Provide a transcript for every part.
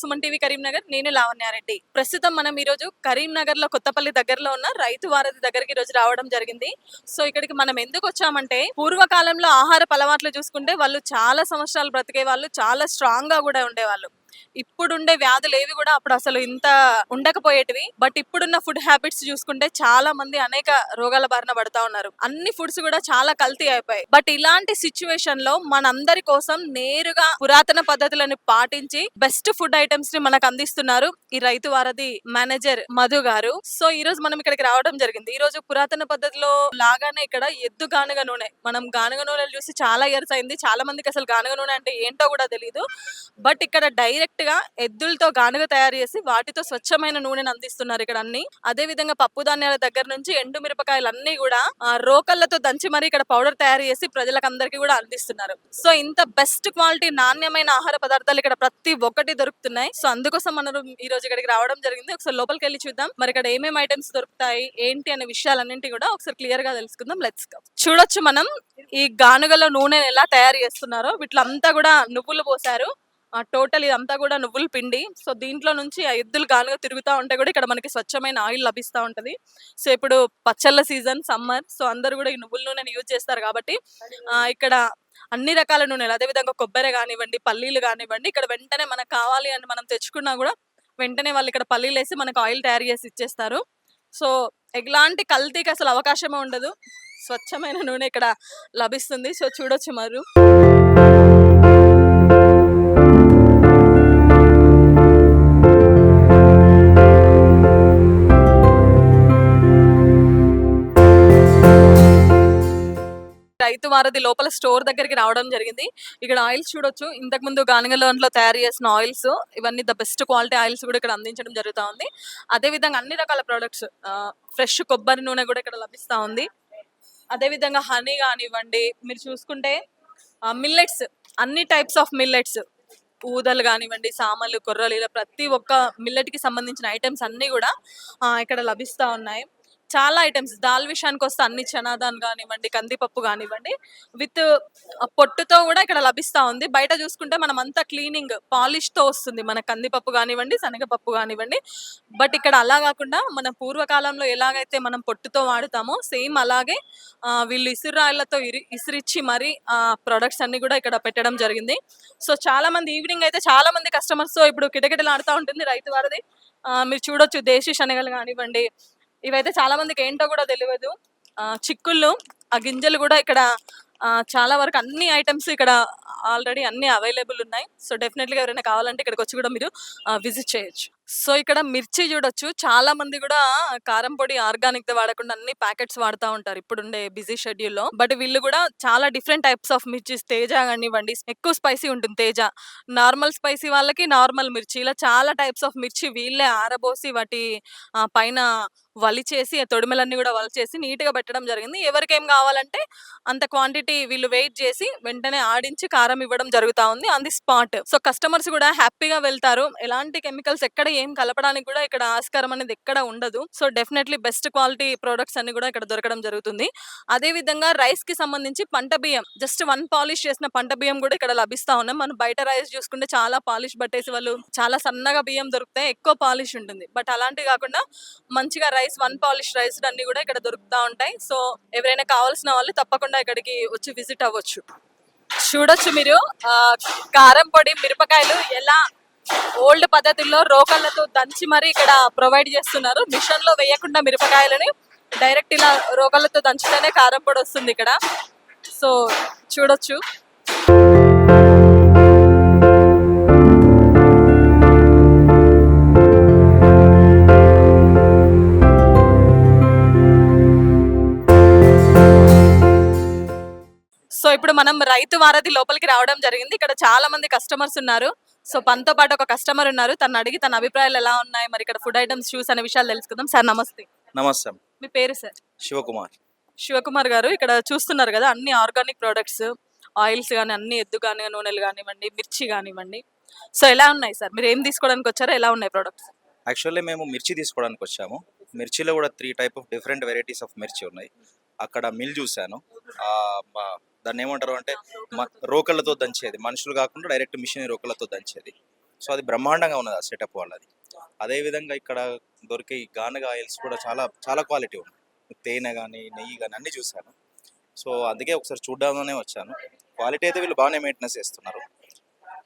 Suman TV Karimnagar నేను లావణ్యారెడ్డి ప్రస్తుతం మనం ఈ రోజు కరీంనగర్లో కొత్తపల్లి దగ్గరలో ఉన్న రైతు వారధి దగ్గరికి ఈరోజు రోజు రావడం జరిగింది. సో ఇక్కడికి మనం ఎందుకు వచ్చామంటే పూర్వకాలంలో ఆహార అలవాట్లు చూసుకుంటే వాళ్ళు చాలా సంవత్సరాలు బ్రతికే వాళ్ళు చాలా స్ట్రాంగ్గా కూడా ఉండేవాళ్ళు. ఇప్పుడుండే వ్యాధులు ఏవి కూడా అప్పుడు అసలు ఇంత ఉండకపోయేటివి. బట్ ఇప్పుడున్న ఫుడ్ హ్యాబిట్స్ చూసుకుంటే చాలా మంది అనేక రోగాల బారిన పడతా ఉన్నారు. అన్ని ఫుడ్స్ కూడా చాలా కల్తీ అయిపోయాయి. బట్ ఇలాంటి సిచ్యువేషన్లో మనందరి కోసం నేరుగా పురాతన పద్ధతులను పాటించి బెస్ట్ ఫుడ్ ఐటమ్స్ని మనకు అందిస్తున్నారు ఈ రైతు వారధి మేనేజర్ మధు గారు. సో ఈ రోజు మనం ఇక్కడికి రావడం జరిగింది. ఈ రోజు పురాతన పద్ధతిలో లాగానే ఇక్కడ ఎద్దు గానుగ నూనె. మనం గానుగ నూనెలు చూసి చాలా ఇయర్స్ అయింది. చాలా మందికి అసలు గానుగ నూనె అంటే ఏంటో కూడా తెలియదు బట్ ఇక్కడ డైరెక్ట్గా ఎద్దులతో గానుగ తయారు చేసి వాటితో స్వచ్ఛమైన నూనెను అందిస్తున్నారు ఇక్కడ అన్ని అదే విధంగా పప్పు ధాన్యాల దగ్గర నుంచి ఎండు మిరపకాయలు అన్ని కూడా రోకళ్ళతో రోకళ్ళతో దంచి మరి ఇక్కడ పౌడర్ తయారు చేసి ప్రజలకు అందరికి కూడా అందిస్తున్నారు. సో ఇంత బెస్ట్ క్వాలిటీ నాణ్యమైన ఆహార పదార్థాలు ఇక్కడ ప్రతి ఒక్కటి దొరుకుతున్నాయి. సో అందుకోసం మనం ఈ రోజు ఇక్కడికి రావడం జరిగింది. ఒకసారి లోపలికి వెళ్ళి చూద్దాం. మరి ఇక్కడ ఏమేమి ఐటమ్స్ దొరుకుతాయి ఏంటి అనే విషయాలన్నింటి కూడా ఒకసారి క్లియర్గా తెలుసుకుందాం లెట్స్ చూడొచ్చు మనం ఈ గానుగలో నూనె ఎలా తయారు చేస్తున్నారో. వీటిలంతా కూడా నువ్వులు పోసారు. టోటల్ ఇదంతా కూడా నువ్వుల పిండి. సో దీంట్లో నుంచి ఆ ఎద్దులు గాలుగా తిరుగుతూ ఉంటే కూడా ఇక్కడ మనకి స్వచ్ఛమైన ఆయిల్ లభిస్తూ ఉంటుంది. సో ఇప్పుడు పచ్చళ్ళ సీజన్ సమ్మర్. సో అందరు కూడా ఈ నువ్వుల నూనెని యూజ్ చేస్తారు కాబట్టి ఇక్కడ అన్ని రకాల నూనెలు అదేవిధంగా కొబ్బరి కానివ్వండి పల్లీలు కానివ్వండి ఇక్కడ వెంటనే మనకు కావాలి అని మనం తెచ్చుకున్నా కూడా వెంటనే వాళ్ళు ఇక్కడ పల్లీలు వేసి మనకు ఆయిల్ తయారు చేసి ఇచ్చేస్తారు. సో ఎలాంటి కల్తీకి అసలు అవకాశమే ఉండదు. స్వచ్ఛమైన నూనె ఇక్కడ లభిస్తుంది. సో చూడొచ్చు మరి. రైతు వారధి లోపల స్టోర్ దగ్గరికి రావడం జరిగింది. ఇక్కడ ఆయిల్స్ చూడొచ్చు. ఇంతకు ముందు గానుగలో తయారు చేసిన ఆయిల్స్ ఇవన్నీ ద బెస్ట్ క్వాలిటీ ఆయిల్స్ కూడా ఇక్కడ అందించడం జరుగుతూ ఉంది. అదే విధంగా అన్ని రకాల ప్రొడక్ట్స్ ఫ్రెష్ కొబ్బరి నూనె కూడా ఇక్కడ లభిస్తూ ఉంది. అదేవిధంగా హనీ కానివ్వండి మీరు చూసుకుంటే మిల్లెట్స్ అన్ని టైప్స్ ఆఫ్ మిల్లెట్స్ ఊదలు కానివ్వండి సామలు కొర్రలు ఇలా ప్రతి ఒక్క మిల్లెట్కి సంబంధించిన ఐటమ్స్ అన్నీ కూడా ఇక్కడ లభిస్తూ ఉన్నాయి. చాలా ఐటమ్స్. దాల్ విషయానికి వస్తే అన్ని చనాదాన్ కానివ్వండి కందిపప్పు కానివ్వండి విత్ పొట్టుతో కూడా ఇక్కడ లభిస్తూ ఉంది. బయట చూసుకుంటే మనం అంతా క్లీనింగ్ పాలిష్తో వస్తుంది. మన కందిపప్పు కానివ్వండి శనగపప్పు కానివ్వండి. బట్ ఇక్కడ అలా కాకుండా మన పూర్వకాలంలో ఎలాగైతే మనం పొట్టుతో వాడుతామో సేమ్ అలాగే వీళ్ళు ఇసురాయిలతో ఇరి ఇసిరిచ్చి మరి ఆ ప్రొడక్ట్స్ అన్ని కూడా ఇక్కడ పెట్టడం జరిగింది. సో చాలా మంది ఈవినింగ్ అయితే చాలా మంది కస్టమర్స్ ఇప్పుడు కిటకిటలు ఆడుతూ ఉంటుంది రైతు వారిది. మీరు చూడొచ్చు దేశీ శనగలు కానివ్వండి ఇవైతే చాలా మందికి ఏంటో కూడా తెలియదు ఆ, చిక్కుళ్ళు ఆ గింజలు కూడా ఇక్కడ ఆ, చాలా వరకు అన్ని ఐటమ్స్ ఇక్కడ ఆల్రెడీ అన్ని అవైలబుల్ ఉన్నాయి. సో డెఫినెట్గా ఎవరైనా కావాలంటే ఇక్కడికి వచ్చి కూడా మీరు విజిట్ చేయొచ్చు. సో ఇక్కడ మిర్చి చూడొచ్చు. చాలా మంది కూడా కారం పొడి ఆర్గానిక్తో వాడకుండా అన్ని ప్యాకెట్స్ వాడుతూ ఉంటారు. ఇప్పుడుండే బిజీ షెడ్యూల్లో బట్ వీళ్ళు కూడా చాలా different types of mirchis. Teja కానివ్వండి ఎక్కువ స్పైసీ ఉంటుంది తేజ. నార్మల్ స్పైసీ వాళ్ళకి నార్మల్ మిర్చి. ఇలా చాలా టైప్స్ ఆఫ్ మిర్చి వీళ్ళే ఆరబోసి వాటి ఆ, పైన వలిచేసి ఆ తొడిమెలన్నీ కూడా వలిచేసి నీట్గా పెట్టడం జరిగింది. ఎవరికి ఏం కావాలంటే అంత క్వాంటిటీ వీళ్ళు వెయిట్ చేసి వెంటనే ఆడించి కారం ఇవ్వడం జరుగుతా ఉంది. On the spot. So customers కూడా హ్యాపీగా వెళ్తారు. ఎలాంటి కెమికల్స్ ఎక్కడ ఏం కలపడానికి కూడా ఇక్కడ ఆస్కారం అనేది ఎక్కడ ఉండదు. So definitely best quality products అన్ని కూడా ఇక్కడ దొరకడం జరుగుతుంది. అదే విధంగా రైస్కి సంబంధించి పంట బియ్యం జస్ట్ వన్ పాలిష్ చేసిన పంట బియ్యం కూడా ఇక్కడ లభిస్తా ఉన్నాం. మనం బయట రైస్ చూసుకుంటే చాలా పాలిష్ పట్టేసి వాళ్ళు చాలా సన్నగా బియ్యం దొరుకుతాయి ఎక్కువ పాలిష్ ఉంటుంది. బట్ అలాంటివి కాకుండా మంచిగా రైస్ వన్ పాలిష్ రైస్ అన్ని కూడా ఇక్కడ దొరుకుతా ఉంటాయి. సో ఎవరైనా కావాల్సిన వాళ్ళు తప్పకుండా ఇక్కడికి వచ్చి విజిట్ అవ్వచ్చు. చూడొచ్చు మీరు. కారం పొడి మిరపకాయలు ఎలా ఓల్డ్ పద్ధతిలో రోకళ్ళతో దంచి మరీ ఇక్కడ ప్రొవైడ్ చేస్తున్నారు. మిషన్లో వేయకుండా మిరపకాయలని డైరెక్ట్ ఇలా రోకళ్ళతో దంచితేనే కారం పొడి వస్తుంది ఇక్కడ. సో చూడొచ్చు. సో ఇప్పుడు మనం రైతు వారధి లోపలికి రావడం జరిగింది. ఇక్కడ చాలా మంది కస్టమర్స్ ఉన్నారు. సో మనతో పాటు ఒక కస్టమర్ ఉన్నారు. తను అడిగి తన అభిప్రాయాలు ఎలా ఉన్నాయి మరి ఇక్కడ ఫుడ్ ఐటమ్స్ చూస్ అనే విషయాలు తెలుసుకుందాం. సార్ నమస్తే. నమస్తే మీ పేరు సార్? శివకుమార్. శివకుమార్ గారు ఇక్కడ చూస్తున్నారు కదా అన్ని ఆర్గానిక్ ప్రోడక్ట్స్ ఆయిల్స్ కానీ అన్ని ఎద్దు కానీ నూనెలు కానివ్వండి మిర్చి కానివ్వండి. సో ఎలా ఉన్నాయి సార్? మీరు ఏం తీసుకోవడానికి వచ్చారో ఎలా ఉన్నాయి ప్రోడక్ట్స్ యాక్చువల్లీ మేము మిర్చి తీసుకోవడానికి వచ్చాము. మిర్చిలో కూడా three type of different varieties of mirchi ఉన్నాయి. అక్కడ మిల్ చూశాను. దాన్ని ఏమంటారు అంటే రోకళ్ళతో దంచేది. మనుషులు కాకుండా డైరెక్ట్ మిషన్ రోకళ్ళతో దంచేది. సో అది బ్రహ్మాండంగా ఉన్నది ఆ సెటప్ వాళ్ళది. అదేవిధంగా ఇక్కడ దొరికే ఈ గానగ ఆయిల్స్ కూడా చాలా చాలా క్వాలిటీ ఉంది తేనె కానీ నెయ్యి కానీ అన్నీ చూశాను. సో అందుకే ఒకసారి చూద్దామనే వచ్చాను. క్వాలిటీ అయితే వీళ్ళు బాగానే మెయింటెనెన్స్ చేస్తున్నారు.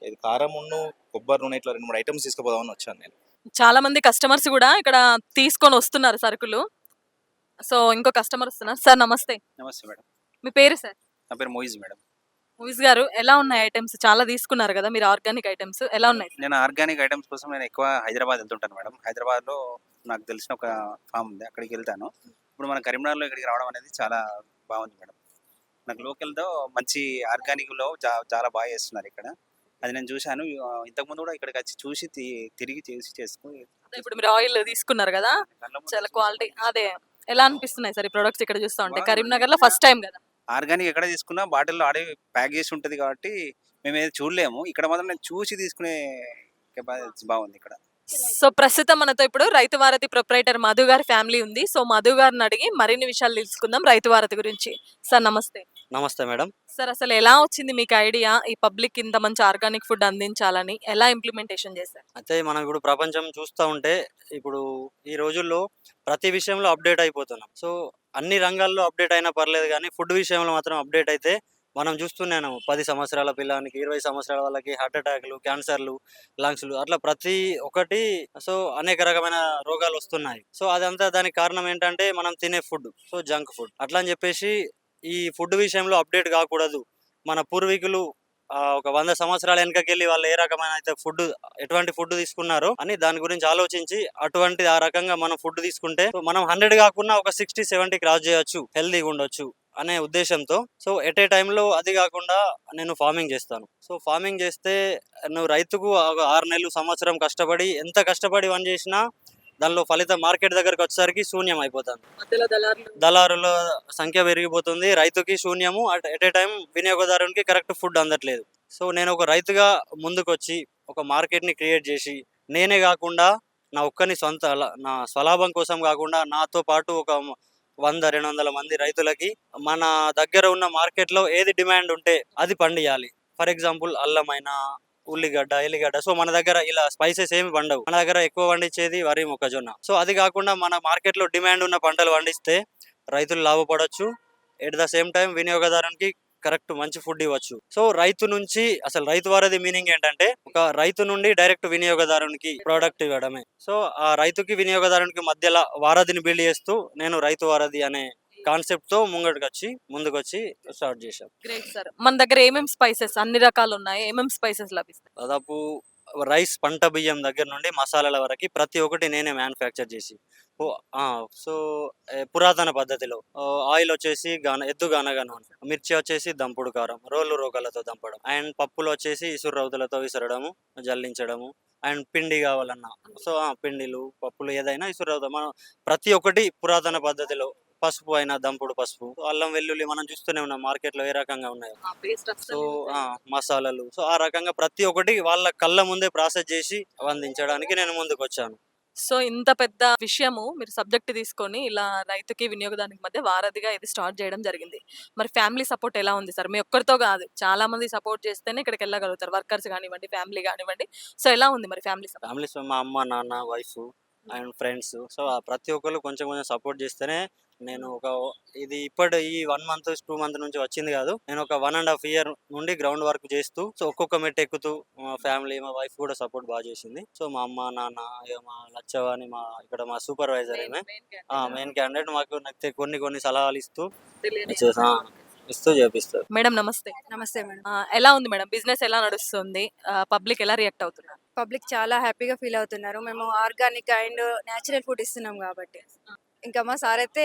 ఇది కారం ఉన్ను కొబ్బరి నూనె ఇట్లా రెండు మూడు ఐటమ్స్ తీసుకుపోదామని వచ్చాను నేను. చాలా మంది కస్టమర్స్ కూడా ఇక్కడ తీసుకొని వస్తున్నారు సరుకులు. సో ఇంకో కస్టమర్ వస్తున్నారు. సార్ నమస్తే. నమస్తే మేడం. మీ పేరు సార్? నా పేరు మోయిజ్ మేడం. మూవీస్ గారు ఎలా ఉన్నాయి ఐటమ్స్? చాలా తీసుకున్నారు కదా మీరు ఆర్గానిక్ ఐటమ్స్ ఎలా ఉన్నాయి? నేను ఆర్గానిక్ ఐటమ్స్ కోసం నేను ఎక్కువ హైదరాబాద్ వెళ్తుంటాను మేడం. హైదరాబాద్లో నాకు తెలిసిన ఒక ఫామ్ ఉంది అక్కడికి వెళ్తాను. ఇప్పుడు మన కరీంనగర్లో ఇక్కడికి రావడం అనేది చాలా బాగుంది మేడం. నాకు లోకల్తో మంచి ఆర్గానిక్లో చా చాలా బాగా చేస్తున్నారు ఇక్కడ. అది నేను చూశాను. ఇంతకుముందు కూడా ఇక్కడికి వచ్చి చూసి తి- తిరిగి చేసి చేసుకుని ఇప్పుడు మీరు ఆయిల్ తీసుకున్నారు కదా చాలా క్వాలిటీ అదే. ఎలా అనిపిస్తున్నాయి సార్ ఈ ప్రొడక్ట్స్ ఇక్కడ చూస్తా ఉంటే? బాగున్నాయి. కరీంనగర్లో ఫస్ట్ టైం కదా. ఆర్గానిక్ ఎక్కడ తీసుకున్నా బాటిల్లో ఆడే ప్యాక్ చేసి ఉంటుంది కాబట్టి మేము ఏది చూడలేము. ఇక్కడ మాత్రం నేను చూసి తీసుకునే కెపాసిటీ బాగుంది ఇక్కడ. సో ప్రస్తుతం మనతో ఇప్పుడు రైతు వారధి ప్రొపరేటర్ మధు గారి ఫ్యామిలీ ఉంది. సో మధు గారిని అడిగి మరిన్ని విషయాలు తెలుసుకుందాం రైతు వారధి గురించి. సార్ నమస్తే. నమస్తే మేడం. సార్ అసలు ఎలా వచ్చింది మీకు ఐడియా? ఈ పబ్లిక్ ఇంత మంచి ఆర్గానిక్ ఫుడ్ అందించాలని ఎలా ఇంప్లిమెంటేషన్ చేశారు? అయితే మనం ఇప్పుడు ప్రపంచం చూస్తూ ఉంటే ఇప్పుడు ఈ రోజుల్లో ప్రతి విషయంలో అప్డేట్ అయిపోతున్నాం. సో అన్ని రంగాల్లో అప్డేట్ అయినా పర్లేదు కానీ ఫుడ్ విషయంలో మాత్రం అప్డేట్ అయితే మనం చూస్తున్నాను పది సంవత్సరాల పిల్లానికి ఇరవై సంవత్సరాల వాళ్ళకి హార్ట్ అటాక్లు క్యాన్సర్లు లంగ్స్లు అట్లా ప్రతి ఒక్కటి సో అనేక రకమైన రోగాలు వస్తున్నాయి. సో అదంతా దానికి కారణం ఏంటంటే మనం తినే ఫుడ్ సో జంక్ ఫుడ్. అట్లా అని చెప్పేసి ఈ ఫుడ్ విషయంలో అప్డేట్ కాకూడదు. మన పూర్వీకులు ఒక వంద సంవత్సరాల వెనకకెళ్ళి వాళ్ళు ఏ రకమైన అయితే ఫుడ్ ఎటువంటి ఫుడ్ తీసుకున్నారో అని దాని గురించి ఆలోచించి అటువంటి ఆ రకంగా మనం ఫుడ్ తీసుకుంటే మనం హండ్రెడ్ కాకుండా ఒక సిక్స్టీ సెవెంటీ క్రాస్ చేయొచ్చు హెల్దీగా ఉండొచ్చు అనే ఉద్దేశంతో. సో ఎట్ ఏ టైంలో అది కాకుండా నేను ఫార్మింగ్ చేస్తాను. సో ఫార్మింగ్ చేస్తే నువ్వు రైతుకు ఒక ఆరు నెలలు సంవత్సరం కష్టపడి ఎంత కష్టపడి పని చేసినా దానిలో ఫలితం మార్కెట్ దగ్గరకు వచ్చేసరికి శూన్యం అయిపోతుంది. దళారులు సంఖ్య పెరిగిపోతుంది. రైతుకి శూన్యము. అట్ ఎట్ ఏ టైం వినియోగదారునికి కరెక్ట్ ఫుడ్ అందట్లేదు. సో నేను ఒక రైతుగా ముందుకొచ్చి ఒక మార్కెట్ని క్రియేట్ చేసి నేనే కాకుండా నా ఒక్కని సొంత నా స్వలాభం కోసం కాకుండా నాతో పాటు ఒక వంద రెండు వందల మంది రైతులకి మన దగ్గర ఉన్న మార్కెట్లో ఏది డిమాండ్ ఉంటే అది పండియాలి. ఫర్ ఎగ్జాంపుల్ అల్లమైనా ఉల్లిగడ్డ ఎల్లిగడ్డ. సో మన దగ్గర ఇలా స్పైసెస్ ఏమి పండవు. మన దగ్గర ఎక్కువ పండించేది వరి మొక్కజొన్న. సో అది కాకుండా మన మార్కెట్లో డిమాండ్ ఉన్న పంటలు పండిస్తే రైతులు లాభపడవచ్చు ఎట్ ద సేమ్ టైం వినియోగదారునికి కరెక్ట్ మంచి ఫుడ్ ఇవ్వచ్చు. సో రైతు నుంచి అసలు రైతు వారది మీనింగ్ ఏంటంటే ఒక రైతు నుండి డైరెక్ట్ వినియోగదారునికి ప్రోడక్ట్ ఇవ్వడమే. సో ఆ రైతుకి వినియోగదారునికి మధ్యలో వారధిని బిల్డ్ చేస్తూ నేను రైతు వారధి అనే కాన్సెప్ట్తో ముంగటికి వచ్చి ముందుకు వచ్చి స్టార్ట్ చేశాం. గ్రేట్ సార్ మన దగ్గర ఏమేమి స్పైసెస్ అన్ని రకాలు ఉన్నాయి ఏమేమి స్పైసెస్ లభిస్తాయి? దాదాపు రైస్ పంట బియ్యం దగ్గర నుండి మసాలాల వరకు ప్రతి ఒక్కటి నేనే మ్యానుఫ్యాక్చర్ చేసి. సో పురాతన పద్ధతిలో. ఆయిల్ వచ్చేసి గాన ఎద్దు గానగా నూనె మిర్చి వచ్చేసి దంపుడు కారం. రోలు రోకలతో దంపడం. అండ్ పప్పులు వచ్చేసి ఇసురు రౌతులతో విసరడము జల్లించడము. అండ్ పిండి కావాలన్నా. సో ఆ, పిండిలు పప్పులు ఏదైనా ఇసురు రౌత మనం ప్రతి ఒక్కటి పురాతన పద్ధతిలో పసుపు అయినా దంపుడు పసుపు. అల్లం వెల్లుల్లి మనం చూస్తూనే ఉన్నాం మార్కెట్లో ఏ రకంగా ఉన్నాయో. సో మసాలాలు. సో ఆ రకంగా ప్రతి ఒక్కటి వాళ్ళ కళ్ళ ముందే ప్రాసెస్ చేసి అందించడానికి నేను ముందుకు వచ్చాను సో ఇంత పెద్ద విషయము మీరు సబ్జెక్ట్ తీసుకొని ఇలా రైతుకి వినియోగదానికి మధ్య వారధిగా ఇది స్టార్ట్ చేయడం జరిగింది. మరి ఫ్యామిలీ సపోర్ట్ ఎలా ఉంది సార్? మీ ఒక్కరితో కాదు చాలా మంది సపోర్ట్ చేస్తేనే ఇక్కడికి వెళ్ళగలుగుతారు. వర్కర్స్ కానివ్వండి ఫ్యామిలీ కానివ్వండి. సో ఎలా ఉంది మరి ఫ్యామిలీ సపోర్ట్? ఫ్యామిలీస్ మా అమ్మ నాన్న వైఫ్ అండ్ ఫ్రెండ్స్. సో ప్రతి ఒక్కరు కొంచెం కొంచెం సపోర్ట్ చేస్తేనే నేను ఒక ఇది ఇప్పటి ఈ వన్ మంత్ టూ మంత్ నుంచి వచ్చింది కాదు. నేను ఒక వన్ అండ్ హాఫ్ ఇయర్ నుండి గ్రౌండ్ వర్క్ చేస్తూ సో ఒక్కొక్క మెట్ ఎక్కుతూ మా ఫ్యామిలీ మా వైఫ్ కూడా సపోర్ట్ బాగా చేసింది. సో మా అమ్మ నాన్న మా లచ్చవాని మా ఇక్కడ మా సూపర్వైజర్ ఏమే మెయిన్ క్యాండిడేట్ మాకు నాకు కొన్ని కొన్ని సలహాలు ఇస్తూ ఇచ్చేసా ఇస్తూ చేపిస్తారు. మేడం నమస్తే. నమస్తే మేడం. ఎలా ఉంది మేడం? బిజినెస్ ఎలా నడుస్తుంది? పబ్లిక్ ఎలా రియాక్ట్ అవుతున్నారు? పబ్లిక్ చాలా హ్యాపీగా ఫీల్ అవుతున్నారు. మేము ఆర్గానిక్ అండ్ న్యాచురల్ ఫుడ్ ఇస్తున్నాం కాబట్టి. ఇంకా మా సార్ అయితే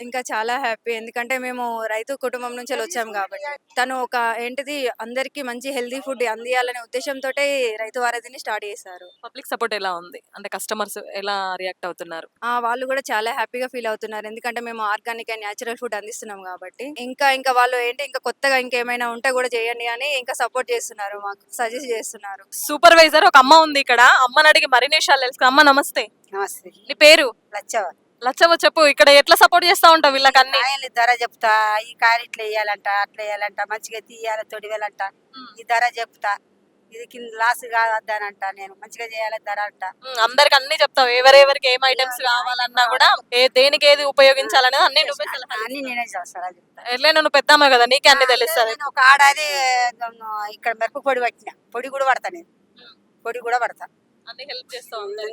ఇంకా చాలా హ్యాపీ. ఎందుకంటే మేము రైతు కుటుంబం నుంచి వచ్చాం కాబట్టి. తను ఒక ఏంటిది అందరికీ మంచి హెల్దీ ఫుడ్ అందియాలనే ఉద్దేశంతో రైతు వారధిని స్టార్ట్ చేశారు. పబ్లిక్ సపోర్ట్ ఎలా ఉంది? అంటే కస్టమర్స్ ఎలా రియాక్ట్ అవుతున్నారు? ఆ, వాళ్ళు కూడా చాలా హ్యాపీగా ఫీల్ అవుతున్నారు. ఎందుకంటే మేము ఆర్గానిక్ అండ్ న్యాచురల్ ఫుడ్ అందిస్తున్నాం కాబట్టి. ఇంకా ఇంకా వాళ్ళు ఏంటి ఇంకా కొత్తగా ఇంకేమైనా ఉంటే కూడా చేయండి అని ఇంకా సపోర్ట్ చేస్తున్నారు మాకు సజెస్ట్ చేస్తున్నారు. సూపర్వైజర్ ఒక అమ్మ ఉంది ఇక్కడ. అమ్మని అడిగి మరిన్ని విషయాలు తెలుసు అమ్మ నమస్తే. నమస్తే. నీ పేరు? లచ్చవ లచ్చవ్వ చెప్పు ఇక్కడ ఎట్లా సపోర్ట్ చేస్తా ఉంటావు వీళ్ళకి అన్ని? కాయలు ధర చెప్తా ఈ కాయలు ఇట్లా వేయాలంట అట్లా వేయాలంట మంచిగా తీయాలి తొడివేలంట. ఈ ధర చెప్తా. ఇది కింద లాస్ కావద్దనంట నేను మంచిగా చేయాలి ధర అంట. అందరికి అన్ని చెప్తావు ఎవరెవరికి ఏం ఐటమ్స్ కావాలన్నా కూడా ఏ దేనికి ఏది ఉపయోగించాలనేది అన్ని నువ్వే సలహా అన్ని నేనే చేస్తాను ఎట్లే నువ్వు పెద్దామే కదా నీకే అన్ని తెలుస్తుంది. నేను ఒక ఆడాది ఇక్కడ మిరప పొడి పట్టిన పొడి కూడా పడతా నేను. పొడి కూడా పడతా. అన్ని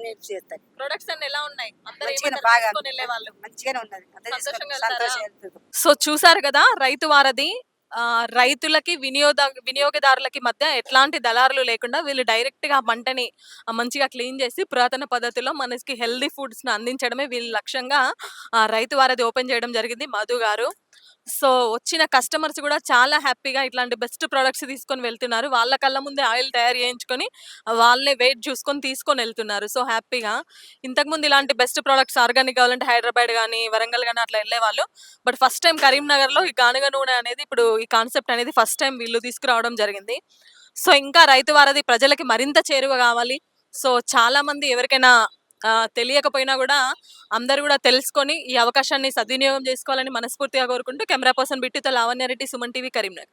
హెల్ప్ చేస్తాను. ప్రొడక్ట్స్ అన్ని ఎలా ఉన్నాయి? అందరూ మంచిగానే ఏమంటారు బాగా తీసుకొని వెళ్ళే వాళ్ళు? మంచిగానే ఉన్నది అంతా సంతోషంగా తీసుకొని వెళ్తారా? సంతోషంగా వెళ్తుంది. సో చూసారు కదా రైతు వారధి ఆ, రైతులకి వినియోగ వినియోగదారులకి మధ్య ఎట్లాంటి దళారులు లేకుండా వీళ్ళు డైరెక్ట్గా పంటని ఆ, మంచిగా క్లీన్ చేసి పురాతన పద్ధతిలో మనకి హెల్దీ ఫుడ్స్ని అందించడమే వీళ్ళ లక్ష్యంగా ఆ, రైతు వారధి ఓపెన్ చేయడం జరిగింది. మధు గారు సో వచ్చిన కస్టమర్స్ కూడా చాలా హ్యాపీగా ఇట్లాంటి బెస్ట్ ప్రొడక్ట్స్ తీసుకొని వెళ్తున్నారు. వాళ్ళ కళ్ళ ముందే ఆయిల్ తయారు చేయించుకొని వాళ్ళే వెయిట్ చూసుకొని తీసుకొని వెళ్తున్నారు. సో హ్యాపీగా. ఇంతకుముందు ఇలాంటి బెస్ట్ ప్రొడక్ట్స్ ఆర్గానిక్ కావాలంటే హైదరాబాద్ కానీ వరంగల్ కానీ అట్లా వెళ్ళేవాళ్ళు. బట్ ఫస్ట్ టైం కరీంనగర్లో ఈ గానుగ నూనె అనేది ఇప్పుడు ఈ కాన్సెప్ట్ అనేది ఫస్ట్ టైం వీళ్ళు తీసుకురావడం జరిగింది. సో ఇంకా రైతు వారధి ప్రజలకి మరింత చేరువ కావాలి. సో చాలా మంది ఎవరికైనా తెలియకపోయినా కూడా అందరూ కూడా తెలుసుకొని ఈ అవకాశాన్ని సద్వినియోగం చేసుకోవాలని మనస్ఫూర్తిగా కోరుకుంటూ కెమెరా పర్సన్ బిట్టితో లావణ్యారెడ్డి సుమన్ టీవీ కరీంనగర్.